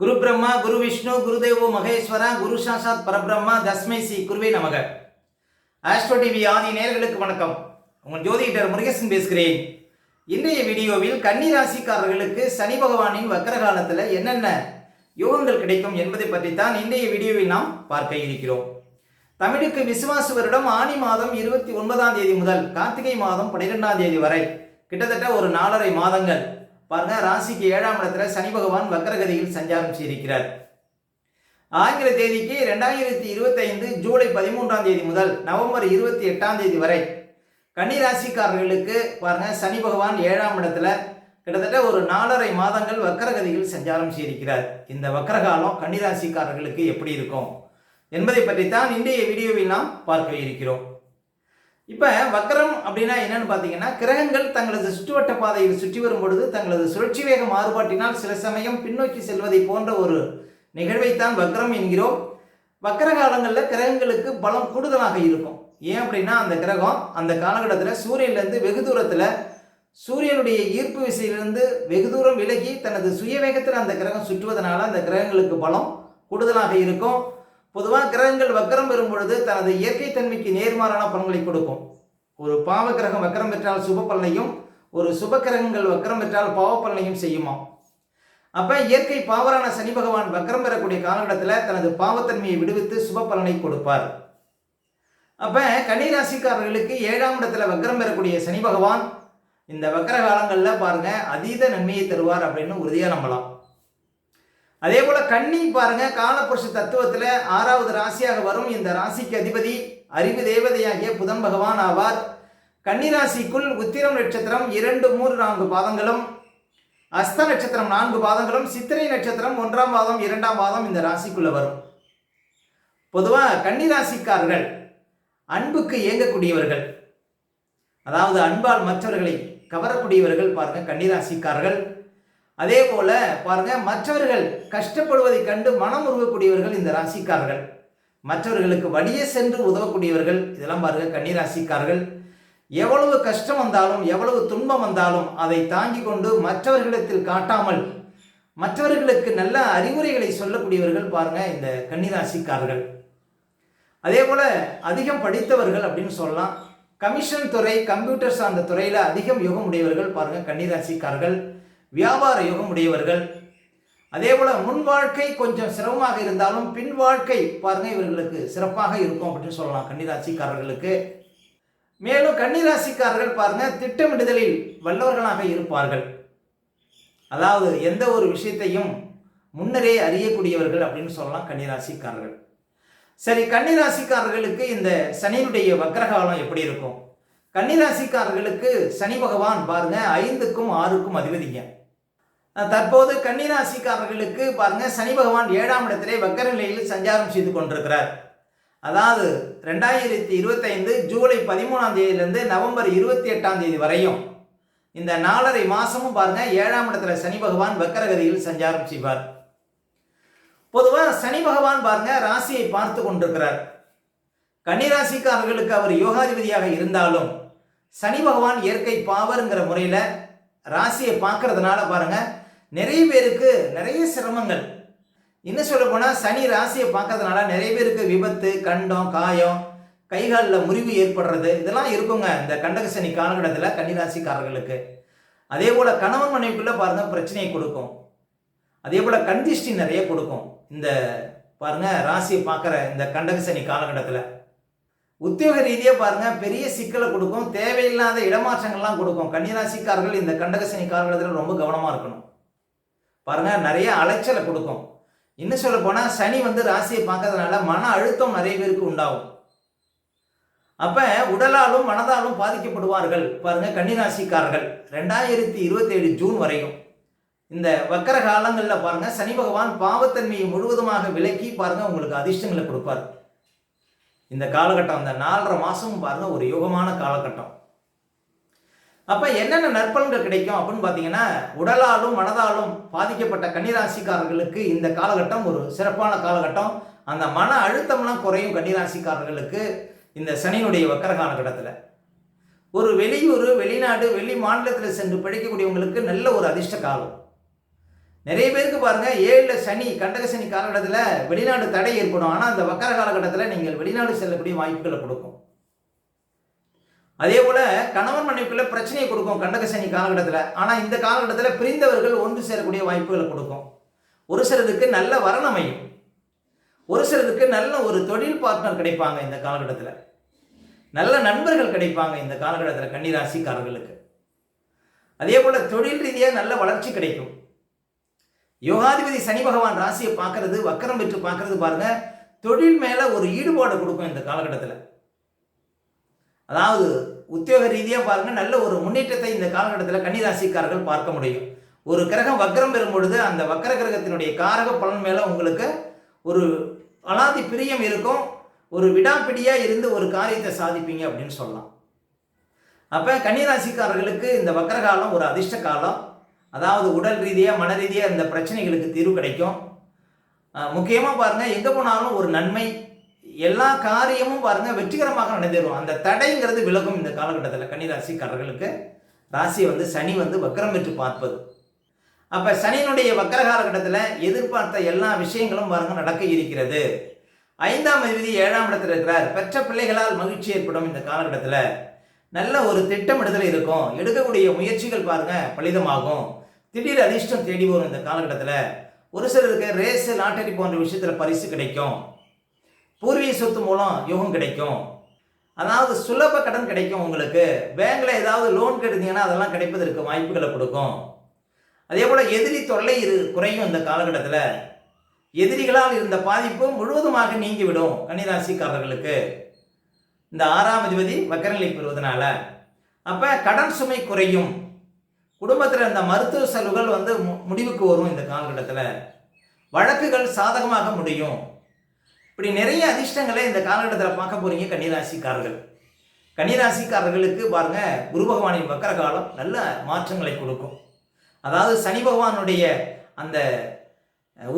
குரு பிரம்மா குரு விஷ்ணு குருதேவோ மகேஸ்வரா குரு சாசாத் பரபிரம்மா தஸ்மை சி குருவே நமக. ஆஸ்ட்ரோ டிவி ஆதி நேர்களுக்கு வணக்கம். உங்கள் ஜோதிடர் முருகேசன் பேசுகிறேன். இன்றைய வீடியோவில் கன்னி ராசிக்காரர்களுக்கு சனி பகவானின் வக்கர காலத்தில் என்னென்ன யோகங்கள் கிடைக்கும் என்பதை பற்றி தான் இன்றைய வீடியோவில் நாம் பார்க்க இருக்கிறோம். தமிழுக்கு விசுவாசு வருடம் ஆனி மாதம் இருபத்தி ஒன்பதாம் தேதி முதல் கார்த்திகை மாதம் பன்னிரெண்டாம் தேதி வரை. கிட்டத்தட்ட ஒரு நாலரை மாதங்கள். பாருங்க ராசிக்கு ஏழாம் இடத்துல சனி பகவான் வக்ரகதியில் சஞ்சாரம் செய்திருக்கிறார். ஆங்கில தேதிக்கு ரெண்டாயிரத்தி இருபத்தைந்து ஜூலை பதிமூன்றாம் தேதி முதல் நவம்பர் இருபத்தி எட்டாம் தேதி வரை கன்னி ராசிக்காரர்களுக்கு பாருங்க சனி பகவான் ஏழாம் இடத்துல கிட்டத்தட்ட ஒரு நாலரை மாதங்கள் வக்கரகதியில் சஞ்சாரம் செய்திருக்கிறார். இந்த வக்கரகாலம் கன்னிராசிக்காரர்களுக்கு எப்படி இருக்கும் என்பதை பற்றித்தான் இன்றைய வீடியோவில் நாம் பார்க்க இருக்கிறோம். இப்போ வக்கரம் அப்படின்னா என்னன்னு பார்த்தீங்கன்னா கிரகங்கள் தங்களது சுற்றுவட்ட பாதையில் சுற்றி வரும் பொழுது தங்களது சுழற்சி வேக மாறுபாட்டினால் சில சமயம் பின்னோக்கி செல்வதை போன்ற ஒரு நிகழ்வைத்தான் வக்ரம் என்கிறோம். வக்கர காலங்களில் கிரகங்களுக்கு பலம் கூடுதலாக இருக்கும். ஏன் அப்படின்னா அந்த கிரகம் அந்த காலகட்டத்தில் சூரியன்லேருந்து வெகு தூரத்தில் சூரியனுடைய ஈர்ப்பு விசையிலிருந்து வெகு தூரம் விலகி தனது சுய வேகத்தில் அந்த கிரகம் சுற்றுவதனால அந்த கிரகங்களுக்கு பலம் கூடுதலாக இருக்கும். பொதுவாக கிரகங்கள் வக்கரம் பெறும் பொழுது தனது இயற்கை தன்மைக்கு நேர்மாறான பலன்களை கொடுக்கும். ஒரு பாவகிரகம் வக்கரம் பெற்றால் சுப பலனையும் ஒரு சுபக்கிரகங்கள் வக்கரம் பெற்றால் பாவ பலனையும் செய்யுமாம். அப்ப இயற்கை பாவரான சனி பகவான் வக்கரம் பெறக்கூடிய காலகட்டத்தில் தனது பாவத்தன்மையை விடுவித்து சுப பலனை கொடுப்பார். அப்ப கன்னிராசிக்காரர்களுக்கு ஏழாம் இடத்துல வக்கரம் பெறக்கூடிய சனி பகவான் இந்த வக்கர காலங்களில் பாருங்க அதீத நன்மையை தருவார் அப்படின்னு உறுதியாக நம்பலாம். அதே போல கன்னி பாருங்க காலப்புருஷ தத்துவத்தில் ஆறாவது ராசியாக வரும். இந்த ராசிக்கு அதிபதி அறிவு தேவதையாகிய புதன் பகவான் ஆவார். கன்னி ராசிக்குள் உத்திரம் நட்சத்திரம் இரண்டு மூன்று நான்கு பாதங்களும் அஸ்த நட்சத்திரம் நான்கு பாதங்களும் சித்திரை நட்சத்திரம் ஒன்றாம் பாதம் இரண்டாம் பாதம் இந்த ராசிக்குள்ள வரும். பொதுவாக கன்னிராசிக்காரர்கள் அன்புக்கு இயங்கக்கூடியவர்கள் அதாவது அன்பால் மற்றவர்களை கவரக்கூடியவர்கள் பாருங்க கன்னிராசிக்காரர்கள். அதே போல பாருங்க மற்றவர்கள் கஷ்டப்படுவதை கண்டு மனம் உருவக்கூடியவர்கள் இந்த ராசிக்காரர்கள். மற்றவர்களுக்கு வழியே சென்று உதவக்கூடியவர்கள் இதெல்லாம் பாருங்க கன்னிராசிக்காரர்கள். எவ்வளவு கஷ்டம் வந்தாலும் எவ்வளவு துன்பம் வந்தாலும் அதை தாங்கி கொண்டு மற்றவர்களிடத்தில் காட்டாமல் மற்றவர்களுக்கு நல்ல அறிவுரைகளை சொல்லக்கூடியவர்கள் பாருங்க இந்த கன்னிராசிக்காரர்கள். அதே போல அதிகம் படித்தவர்கள் அப்படின்னு சொல்லலாம். கமிஷன் துறை கம்ப்யூட்டர் சார்ந்த துறையில் அதிகம் யோகம் உடையவர்கள் பாருங்க கன்னிராசிக்காரர்கள். வியாபார யோகம் உடையவர்கள். அதே போல முன் வாழ்க்கை கொஞ்சம் சிரமமாக இருந்தாலும் பின் வாழ்க்கை பாருங்க இவர்களுக்கு சிறப்பாக இருக்கும் அப்படின்னு சொல்லலாம் கன்னிராசிக்காரர்களுக்கு. மேலும் கன்னிராசிக்காரர்கள் பாருங்க திட்டமிடுதலில் வல்லவர்களாக இருப்பார்கள். அதாவது எந்த ஒரு விஷயத்தையும் முன்னரே அறியக்கூடியவர்கள் அப்படின்னு சொல்லலாம் கன்னிராசிக்காரர்கள். சரி கன்னிராசிக்காரர்களுக்கு இந்த சனியினுடைய வக்கரகாலம் எப்படி இருக்கும்? கன்னிராசிக்காரர்களுக்கு சனி பகவான் பாருங்க ஐந்துக்கும் ஆறுக்கும் அதிபதிங்க. தற்போது கன்னிராசிக்காரர்களுக்கு பாருங்க சனி பகவான் ஏழாம் இடத்திலே வக்கர நிலையில் சஞ்சாரம் செய்து கொண்டிருக்கிறார். அதாவது ரெண்டாயிரத்தி இருபத்தைந்து ஜூலை பதிமூணாம் தேதியிலிருந்து நவம்பர் இருபத்தி எட்டாம் தேதி வரையும் இந்த நாலரை மாசமும் பாருங்க ஏழாம் இடத்துல சனி பகவான் வக்கரகதியில் சஞ்சாரம் செய்வார். பொதுவாக சனி பகவான் பாருங்க ராசியை பார்த்து கொண்டிருக்கிறார். கன்னிராசிக்காரர்களுக்கு அவர் யோகாதிபதியாக இருந்தாலும் சனி பகவான் இயற்கை பாவருங்கிற முறையில் ராசியை பார்க்கறதுனால பாருங்கள் நிறைய பேருக்கு நிறைய சிரமங்கள். இன்னும் சொல்ல போனால் சனி ராசியை பார்க்கறதுனால நிறைய பேருக்கு விபத்து கண்டம் காயம் கைகாலில் முறிவு ஏற்படுறது இதெல்லாம் இருக்குங்க. இந்த கண்டக சனி காலகட்டத்தில் கன்னிராசிக்காரர்களுக்கு. அதே போல் கணவன் மனைவிக்குள்ளே பாருங்கள் பிரச்சனையை கொடுக்கும். அதே போல் கண்திஷ்டி நிறைய கொடுக்கும். இந்த பாருங்க ராசியை பார்க்குற இந்த கண்டக சனி காலகட்டத்தில். உத்தியோக ரீதியாக பாருங்கள் பெரிய சிக்கலை கொடுக்கும். தேவையில்லாத இடமாற்றங்கள்லாம் கொடுக்கும். கன்னிராசிக்காரர்கள் இந்த கண்டகசனி காலகட்டத்தில் ரொம்ப கவனமாக இருக்கணும். பாருங்க நிறைய அலைச்சலை கொடுக்கும். இன்னும் சொல்ல போனால் சனி வந்து ராசியை பார்க்கறதுனால மன அழுத்தம் நிறைய பேருக்கு உண்டாகும். அப்ப உடலாலும் மனதாலும் பாதிக்கப்படுவார்கள். பாருங்க கன்னிராசிக்காரர்கள். ரெண்டாயிரத்தி இருபத்தேழு ஜூன் வரையும். இந்த வக்கர காலங்களில் பாருங்க சனி பகவான் பாவத்தன்மையை முழுவதுமாக விலக்கி பாருங்க உங்களுக்கு அதிர்ஷ்டங்களை கொடுப்பார். இந்த காலகட்டம் அந்த நாலரை மாதமும் பாருங்க ஒரு யோகமான காலகட்டம். அப்போ என்னென்ன நற்பலன்கள் கிடைக்கும் அப்படின்னு பார்த்தீங்கன்னா உடலாலும் மனதாலும் பாதிக்கப்பட்ட கன்னிராசிக்காரர்களுக்கு இந்த காலகட்டம் ஒரு சிறப்பான காலகட்டம். அந்த மன அழுத்தம்லாம் குறையும் கன்னிராசிக்காரர்களுக்கு இந்த சனியினுடைய வக்கர காலகட்டத்தில் ஒரு வெளியூர் வெளிநாடு வெளி மாநிலத்தில் சென்று படிக்கக்கூடியவங்களுக்கு நல்ல ஒரு அதிர்ஷ்ட காலம். நிறைய பேருக்கு பாருங்க ஏழில் சனி கண்டக சனி காலகட்டத்தில் வெளிநாடு தடை ஏற்படும். ஆனால் அந்த வக்கர காலகட்டத்தில் நீங்கள் வெளிநாடு செல்லக்கூடிய வாய்ப்புகளை கொடுக்கும். அதே போல கணவன் மனைவிக்குள்ள பிரச்சனையை கொடுக்கும் கண்டகசனி காலகட்டத்தில். ஆனால் இந்த காலகட்டத்தில் பிரிந்தவர்கள் ஒன்று சேரக்கூடிய வாய்ப்புகளை கொடுக்கும். ஒரு சிலருக்கு நல்ல வரன் அமையும். ஒரு சிலருக்கு நல்ல ஒரு தொழில் பார்ட்னர் கிடைப்பாங்க இந்த காலகட்டத்தில். நல்ல நண்பர்கள் கிடைப்பாங்க இந்த காலகட்டத்தில் கன்னிராசிக்காரர்களுக்கு. அதே போல தொழில் ரீதியாக நல்ல வளர்ச்சி கிடைக்கும். யோகாதிபதி சனி பகவான் ராசியை பார்க்கறது வக்கரம் பெற்று பார்க்கறது பாருங்க தொழில் மேல ஒரு ஈடுபாடு கொடுக்கும் இந்த காலகட்டத்தில். அதாவது உத்தியோக ரீதியாக பாருங்கள் நல்ல ஒரு முன்னேற்றத்தை இந்த காலகட்டத்தில் கன்னிராசிக்காரர்கள் பார்க்க முடியும். ஒரு கிரகம் வக்கரம் பெறும் பொழுது அந்த வக்கர கிரகத்தினுடைய காரக பலன் மேலே உங்களுக்கு ஒரு அலாதி பிரியம் இருக்கும். ஒரு விடாப்பிடியாக இருந்து ஒரு காரியத்தை சாதிப்பீங்க அப்படின்னு சொல்லலாம். அப்போ கன்னிராசிக்காரர்களுக்கு இந்த வக்கர காலம் ஒரு அதிர்ஷ்ட காலம். அதாவது உடல் ரீதியாக மன ரீதியாக இந்த பிரச்சனைகளுக்கு தீர்வு கிடைக்கும். முக்கியமாக பாருங்கள் எங்கே போனாலும் ஒரு நன்மை எல்லா காரியமும் பாருங்கள் வெற்றிகரமாக நடந்தேறும். அந்த தடைங்கிறது விலகும் இந்த காலகட்டத்தில். கன்னிராசிக்காரர்களுக்கு ராசியை வந்து சனி வந்து வக்கரம் பெற்று பார்ப்பது. அப்போ சனியினுடைய வக்கர காலகட்டத்தில் எதிர்பார்த்த எல்லா விஷயங்களும் பாருங்க நடக்க இருக்கிறது. ஐந்தாம் அதிபதி ஏழாம் இடத்துல இருக்கிறார். பெற்ற பிள்ளைகளால் மகிழ்ச்சி ஏற்படும் இந்த காலகட்டத்தில். நல்ல ஒரு திட்டமிடுதல் இருக்கும். எடுக்கக்கூடிய முயற்சிகள் பாருங்க பலிதமாகும். திடீர் அதிர்ஷ்டம் தேடி வரும் இந்த காலகட்டத்தில். ஒரு சிலருக்கு ரேஸு லாட்டரி போன்ற விஷயத்தில் பரிசு கிடைக்கும். பூர்வீக சொத்து மூலம் யோகம் கிடைக்கும். அதாவது சுலப கடன் கிடைக்கும் உங்களுக்கு. பேங்க்ல ஏதாவது லோன் கெடுத்தீங்கன்னா அதெல்லாம் கிடைப்பதற்கு வாய்ப்புகளை கொடுக்கும். அதே போல் எதிரி தொல்லை இரு குறையும் இந்த காலகட்டத்தில். எதிரிகளால் இருந்த பாதிப்பு முழுவதுமாக நீங்கிவிடும் கன்னிராசிக்காரர்களுக்கு. இந்த ஆறாம் அதிபதி வக்கரநிலை பெறுவதனால. அப்போ கடன் சுமை குறையும். குடும்பத்தில் இந்த மருத்துவ செலவுகள் வந்து முடிவுக்கு வரும் இந்த காலகட்டத்தில். வழக்குகள் சாதகமாக முடியும். இப்படி நிறைய அதிர்ஷ்டங்களை இந்த காலகட்டத்தில் பார்க்க போறீங்க கன்னிராசிக்காரர்கள். கன்னிராசிக்காரர்களுக்கு பாருங்க குரு பகவானின் வக்கர காலம் நல்ல மாற்றங்களை கொடுக்கும். அதாவது சனி பகவானுடைய அந்த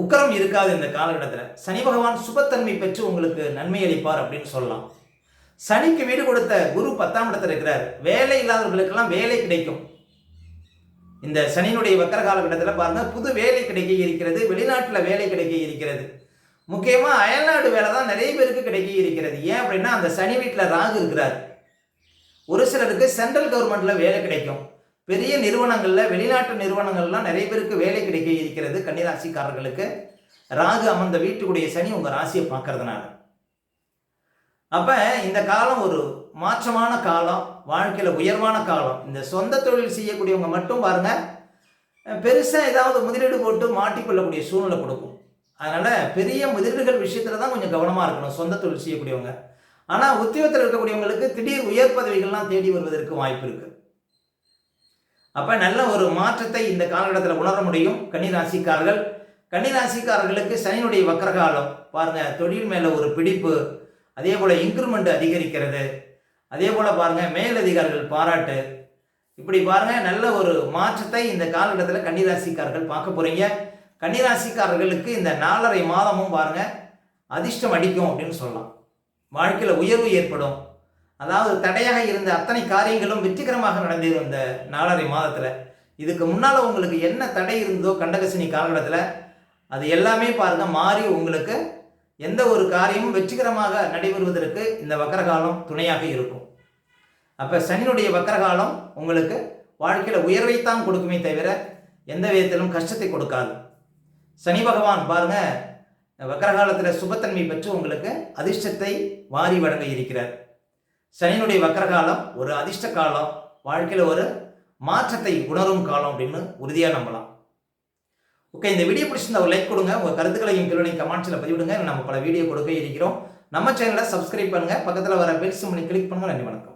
உக்கரம் இருக்காது இந்த காலகட்டத்தில். சனி பகவான் சுபத்தன்மை பெற்று உங்களுக்கு நன்மை அளிப்பார் அப்படின்னு சொல்லலாம். சனிக்கு வீடு கொடுத்த குரு பத்தாம் இடத்துல இருக்கிறார். வேலை இல்லாதவர்களுக்கெல்லாம் வேலை கிடைக்கும். இந்த சனியினுடைய வக்கர காலகட்டத்தில் பாருங்க புது வேலை கிடைக்க இருக்கிறது வெளிநாட்டில் வேலை கிடைக்க இருக்கிறது. முக்கியமாக அயல்நாடு வேலை தான் நிறைய பேருக்கு கிடைக்க இருக்கிறது. ஏன் அப்படின்னா அந்த சனி வீட்டில் ராகு இருக்கிறார். ஒரு சிலருக்கு சென்ட்ரல் கவர்மெண்ட்டில் வேலை கிடைக்கும். பெரிய நிறுவனங்களில் வெளிநாட்டு நிறுவனங்கள்லாம் நிறைய பேருக்கு வேலை கிடைக்க இருக்கிறது கன்னிராசிக்காரர்களுக்கு. ராகு அமர்ந்த வீட்டுக்குடைய சனி உங்கள் ராசியை பார்க்கறதுனால. அப்போ இந்த காலம் ஒரு மாற்றமான காலம் வாழ்க்கையில் உயர்வான காலம். இந்த சொந்த தொழில் செய்யக்கூடியவங்க மட்டும் பாருங்க பெருசாக ஏதாவது முதலீடு போட்டு மாட்டிக்கொள்ளக்கூடிய சூழ்நிலை கொடுக்கும். அதனால் பெரிய முதலீடுகள் விஷயத்தில் தான் கொஞ்சம் கவனமாக இருக்கணும் சொந்த தொழில் செய்யக்கூடியவங்க. ஆனால் உத்தியோகத்தில் இருக்கக்கூடியவங்களுக்கு திடீர் உயர் பதவிகள்லாம் தேடி வருவதற்கு வாய்ப்பு இருக்குது அப்போ நல்ல ஒரு மாற்றத்தை இந்த காலகட்டத்தில் உணர முடியும். கன்னிராசிக்காரர்கள் கன்னிராசிக்காரர்களுக்கு சனியினுடைய வக்கரகாலம் பாருங்கள் தொழில் மேலே ஒரு பிடிப்பு அதே போல் இன்க்ரிமெண்ட் அதிகரிக்கிறது அதே போல் பாருங்கள் மேலதிகாரிகள் பாராட்டு. இப்படி பாருங்கள் நல்ல ஒரு மாற்றத்தை இந்த காலகட்டத்தில் கன்னிராசிக்காரர்கள் பார்க்க போகிறீங்க கன்னிராசிக்காரர்களுக்கு இந்த நாலரை மாதமும் பாருங்கள் அதிர்ஷ்டம் அடிக்கும் அப்படின்னு சொல்லலாம். வாழ்க்கையில் உயர்வு ஏற்படும். அதாவது தடையாக இருந்த அத்தனை காரியங்களும் வெற்றிகரமாக நடந்தது இந்த நாலரை மாதத்தில். இதுக்கு முன்னால் உங்களுக்கு என்ன தடை இருந்ததோ கண்டகசினி காலகட்டத்தில் அது எல்லாமே பாருங்கள் மாறி உங்களுக்கு எந்த ஒரு காரியமும் வெற்றிகரமாக நடைபெறுவதற்கு இந்த வக்கரகாலம் துணையாக இருக்கும். அப்போ சனியினுடைய வக்கரகாலம் உங்களுக்கு வாழ்க்கையில் உயர்வைத்தான் கொடுக்குமே தவிர எந்த விதத்திலும் கஷ்டத்தை கொடுக்காது. சனி பகவான் பாருங்க வக்கரகாலத்தில் சுபத்தன்மை பெற்று உங்களுக்கு அதிர்ஷ்டத்தை வாரி வழங்க இருக்கிறார். சனியினுடைய வக்கரகாலம் ஒரு அதிர்ஷ்ட காலம் வாழ்க்கையில் ஒரு மாற்றத்தை உணரும் காலம் அப்படின்னு உறுதியாக நம்பலாம். ஓகே இந்த வீடியோ பிடிச்சிருந்தா ஒரு லைக் கொடுங்க உங்கள் கருத்துக்களையும் கேள்வி கமெண்ட்ஸில் பதிவிடுங்க. நம்ம பல வீடியோ கொடுக்க இருக்கிறோம். நம்ம சேனலை சப்ஸ்கிரைப் பண்ணுங்கள் பக்கத்தில் வர பெல் சிம்மனை கிளிக் பண்ணுங்கள் நன்றி வணக்கம்.